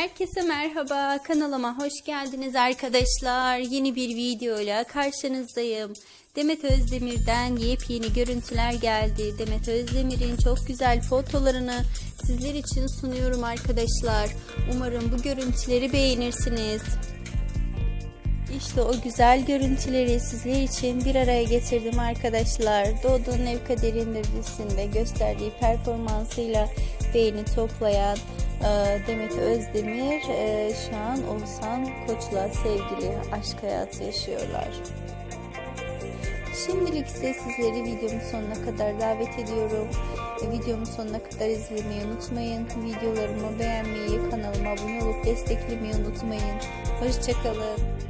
Herkese merhaba. Kanalıma hoş geldiniz arkadaşlar. Yeni bir videoyla karşınızdayım. Demet Özdemir'den yepyeni görüntüler geldi. Demet Özdemir'in çok güzel fotolarını sizler için sunuyorum arkadaşlar. Umarım bu görüntüleri beğenirsiniz. İşte o güzel görüntüleri sizler için bir araya getirdim arkadaşlar. Doğduğun Ev Kaderinde dizisinde gösterdiği performansıyla beğeni toplayan Demet Özdemir e, şu an Oğuzhan Koç'la sevgili aşk hayatı yaşıyorlar. Şimdilik ise sizleri videomun sonuna kadar davet ediyorum. Videomun sonuna kadar izlemeyi unutmayın. Videolarımı beğenmeyi, kanalıma abone olup desteklemeyi unutmayın. Hoşçakalın.